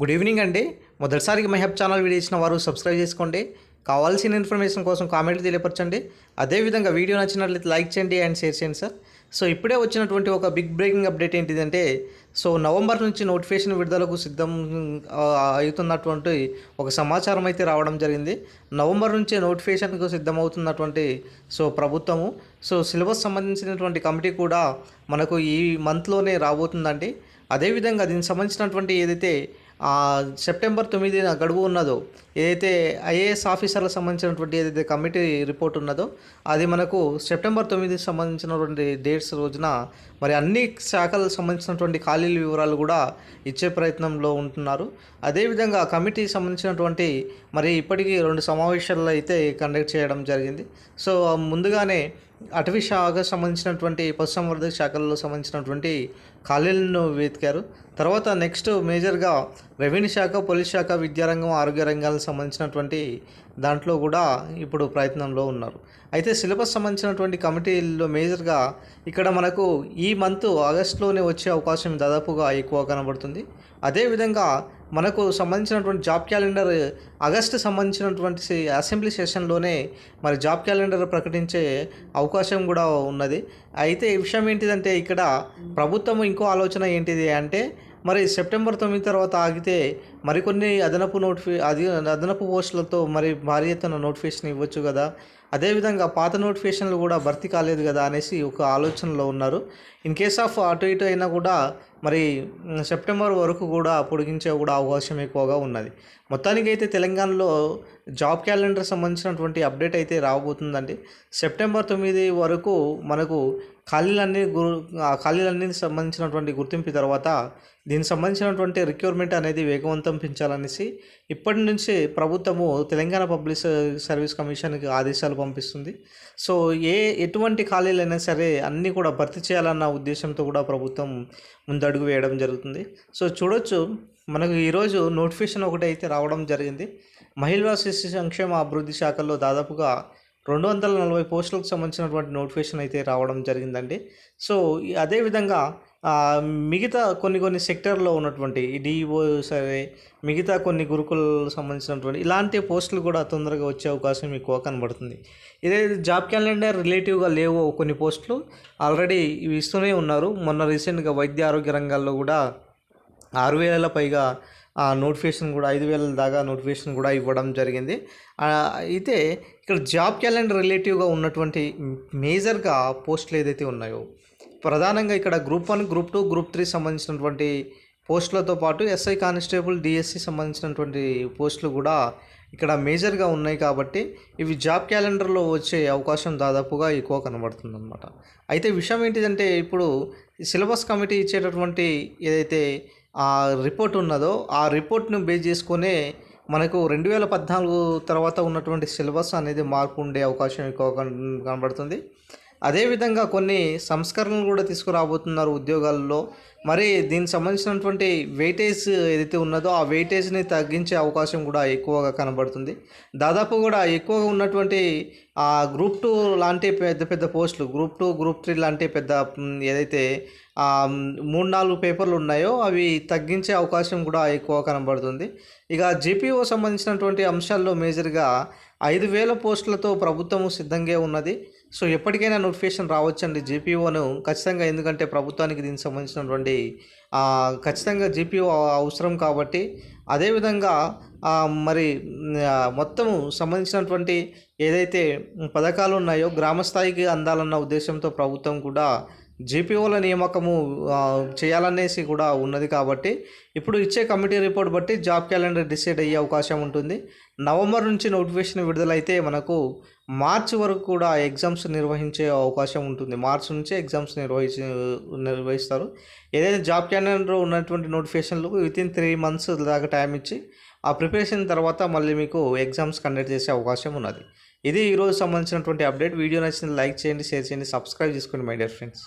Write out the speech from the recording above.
Good evening అండి. మొదటిసారికి మహబ్ channel video ఇచ్చిన వారు సబ్స్క్రైబ్ చేసుకోండి. కావాల్సిన ఇన్ఫర్మేషన్ కోసం కామెంట్లు తెలియపరచండి. అదేవిధంగా వీడియో నచ్చినట్లయితే లైక్ చేయండి అండ్ షేర్ చేయండి సార్. సో ఇప్పుడే వచ్చినటువంటి ఒక బిగ్ బ్రేకింగ్ అప్డేట్ ఏంటిదంటే సో నవంబర్ నుంచి నోటిఫికేషన్ విడుదలకు సిద్ధం అవుతున్నటువంటి ఒక సమాచారం అయితే రావడం జరిగింది. నవంబర్ నుంచే నోటిఫికేషన్కు సిద్ధమవుతున్నటువంటి సో ప్రభుత్వము సో సిలబస్ సంబంధించినటువంటి కమిటీ కూడా మనకు ఈ మంత్లోనే రాబోతుందండి. అదేవిధంగా దీనికి సంబంధించినటువంటి ఏదైతే సెప్టెంబర్ తొమ్మిదిన గడువు ఉన్నదో ఏదైతే ఐఏఎస్ ఆఫీసర్లకు సంబంధించినటువంటి ఏదైతే కమిటీ రిపోర్ట్ ఉన్నదో అది మనకు సెప్టెంబర్ తొమ్మిదికి సంబంధించినటువంటి డేట్స్ రోజున మరి అన్ని శాఖలకు సంబంధించినటువంటి ఖాళీల వివరాలు కూడా ఇచ్చే ప్రయత్నంలో ఉంటున్నారు. అదేవిధంగా కమిటీకి సంబంధించినటువంటి మరి ఇప్పటికీ రెండు సమావేశాలు అయితే కండక్ట్ చేయడం జరిగింది. సో ముందుగానే అటవీ శాఖకు సంబంధించినటువంటి పశుసంవర్ధక శాఖల్లో సంబంధించినటువంటి ఖాళీలను వెతికారు. తర్వాత నెక్స్ట్ మేజర్గా రెవెన్యూ శాఖ పోలీస్ శాఖ విద్యారంగం ఆరోగ్య రంగాలకు సంబంధించినటువంటి దాంట్లో కూడా ఇప్పుడు ప్రయత్నంలో ఉన్నారు. అయితే సిలబస్ సంబంధించినటువంటి కమిటీల్లో మేజర్గా ఇక్కడ మనకు ఈ మంత్ ఆగస్టులోనే వచ్చే అవకాశం దాదాపుగా ఎక్కువ కనబడుతుంది. అదేవిధంగా మనకు సంబంధించినటువంటి జాబ్ క్యాలెండర్ ఆగస్టు సంబంధించినటువంటి అసెంబ్లీ సెషన్లోనే మరి జాబ్ క్యాలెండర్ ప్రకటించే అవకాశం కూడా ఉన్నది. అయితే ఈ విషయం ఏంటిదంటే ఇక్కడ ప్రభుత్వం ఇంకో ఆలోచన ఏంటిది అంటే మరి సెప్టెంబర్ తొమ్మిది తర్వాత ఆగితే మరికొన్ని అదనపు నోటిఫి అది అదనపు పోస్టులతో మరి భారీ ఎత్తున నోటిఫికేషన్ ఇవ్వచ్చు కదా. అదేవిధంగా పాత నోటిఫికేషన్లు కూడా భర్తీ కాలేదు కదా అనేసి ఒక ఆలోచనలో ఉన్నారు. ఇన్ కేస్ ఆఫ్ అటు ఇటు అయినా కూడా మరి సెప్టెంబర్ వరకు కూడా పొడిగించే కూడా అవకాశం ఎక్కువగా ఉన్నది. మొత్తానికి అయితే తెలంగాణలో జాబ్ క్యాలెండర్ సంబంధించినటువంటి అప్డేట్ అయితే రాబోతుందండి. సెప్టెంబర్ తొమ్మిది వరకు మనకు ఖాళీలన్నీ గు ఖాళీలన్నీ సంబంధించినటువంటి గుర్తింపు తర్వాత దీనికి సంబంధించినటువంటి రిక్యూర్మెంట్ అనేది వేగవంతం పెంచాలనేసి ఇప్పటి నుంచి ప్రభుత్వము తెలంగాణ పబ్లిక్ సర్వీస్ కమిషన్కి ఆదేశాలు పంపిస్తుంది. సో ఏ ఎటువంటి ఖాళీలైనా సరే అన్నీ కూడా భర్తీ చేయాలన్న ఉద్దేశంతో కూడా ప్రభుత్వం ముందడుగు వేయడం జరుగుతుంది. సో చూడొచ్చు మనకు ఈరోజు నోటిఫికేషన్ ఒకటి అయితే రావడం జరిగింది. మహిళా శిశు సంక్షేమ అభివృద్ధి శాఖలో దాదాపుగా రెండు వందల నలభై పోస్టులకు సంబంధించినటువంటి నోటిఫికేషన్ అయితే రావడం జరిగిందండి. సో అదేవిధంగా మిగతా కొన్ని కొన్ని సెక్టర్లో ఉన్నటువంటి ఈ డిఈఓ సరే మిగతా కొన్ని గురుకులకు సంబంధించినటువంటి ఇలాంటి పోస్టులు కూడా తొందరగా వచ్చే అవకాశం ఎక్కువ కనబడుతుంది. ఇదే జాబ్ క్యాలెండర్ రిలేటివ్గా లేవు కొన్ని పోస్టులు. ఆల్రెడీ ఇవి ఇస్తూనే ఉన్నారు. మొన్న రీసెంట్గా వైద్య ఆరోగ్య రంగాల్లో కూడా ఆరు వేల పైగా ఆ నోటిఫికేషన్ కూడా ఐదు వేల దాకా నోటిఫికేషన్ కూడా ఇవ్వడం జరిగింది. అయితే ఇక్కడ జాబ్ క్యాలెండర్ రిలేటివ్గా ఉన్నటువంటి మేజర్గా పోస్టులు ఏదైతే ఉన్నాయో ప్రధానంగా ఇక్కడ group one group two group three సంబంధించినటువంటి పోస్టులతో పాటు ఎస్ఐ కానిస్టేబుల్ డిఎస్సి సంబంధించినటువంటి పోస్టులు కూడా ఇక్కడ మేజర్గా ఉన్నాయి కాబట్టి ఇవి జాబ్ క్యాలెండర్లో వచ్చే అవకాశం దాదాపుగా ఎక్కువ కనబడుతుంది అనమాట అయితే విషయం ఏంటిదంటే ఇప్పుడు సిలబస్ కమిటీ ఇచ్చేటటువంటి ఏదైతే ఆ రిపోర్ట్ ఉన్నదో ఆ రిపోర్ట్ను బేస్ చేసుకునే మనకు రెండు వేల పద్నాలుగు తర్వాత ఉన్నటువంటి సిలబస్ అనేది మార్పు ఉండే అవకాశం ఎక్కువ కనబడుతుంది. అదేవిధంగా కొన్ని సంస్కరణలు కూడా తీసుకురాబోతున్నారు ఉద్యోగాల్లో. మరి దీనికి సంబంధించినటువంటి వెయిటేజ్ ఏదైతే ఉన్నదో ఆ వెయిటేజ్ని తగ్గించే అవకాశం కూడా ఎక్కువగా కనబడుతుంది. దాదాపు కూడా ఎక్కువగా ఉన్నటువంటి ఆ గ్రూప్ టూ లాంటి పెద్ద పెద్ద పోస్టులు గ్రూప్ టూ గ్రూప్ త్రీ లాంటి పెద్ద ఏదైతే మూడు నాలుగు పేపర్లు ఉన్నాయో అవి తగ్గించే అవకాశం కూడా ఎక్కువ కనబడుతుంది. ఇక జీపీఓ సంబంధించినటువంటి అంశాల్లో మేజర్గా ఐదు వేల పోస్టులతో ప్రభుత్వము సిద్ధంగా ఉన్నది. సో ఎప్పటికైనా నోటిఫికేషన్ రావచ్చండి. జీపీఓను ఖచ్చితంగా ఎందుకంటే ప్రభుత్వానికి దీనికి సంబంధించినటువంటి ఖచ్చితంగా జీపీఓ అవసరం కాబట్టి అదేవిధంగా మరి మొత్తము సంబంధించినటువంటి ఏదైతే పథకాలు ఉన్నాయో గ్రామ స్థాయికి అందాలన్న ఉద్దేశంతో ప్రభుత్వం కూడా జీపీఓల నియామకము చేయాలనేసి కూడా ఉన్నది కాబట్టి ఇప్పుడు ఇచ్చే కమిటీ రిపోర్ట్ బట్టి జాబ్ క్యాలెండర్ డిసైడ్ అయ్యే అవకాశం ఉంటుంది. నవంబర్ నుంచి నోటిఫికేషన్ విడుదలైతే మనకు మార్చి వరకు కూడా ఎగ్జామ్స్ నిర్వహించే అవకాశం ఉంటుంది. మార్చి నుంచి ఎగ్జామ్స్ నిర్వహించి నిర్వహిస్తారు. ఏదైతే జాబ్ క్యాలెండర్ ఉన్నటువంటి నోటిఫికేషన్లు విత్ ఇన్ త్రీ మంత్స్ దాకా టైం ఇచ్చి ఆ ప్రిపరేషన్ తర్వాత మళ్ళీ మీకు ఎగ్జామ్స్ కండక్ట్ చేసే అవకాశం ఉన్నది. ఇది ఈరోజు సంబంధించినటువంటి అప్డేట్. వీడియో నచ్చింది లైక్ చేయండి షేర్ చేయండి సబ్స్క్రైబ్ చేసుకోండి మై డియర్ ఫ్రెండ్స్.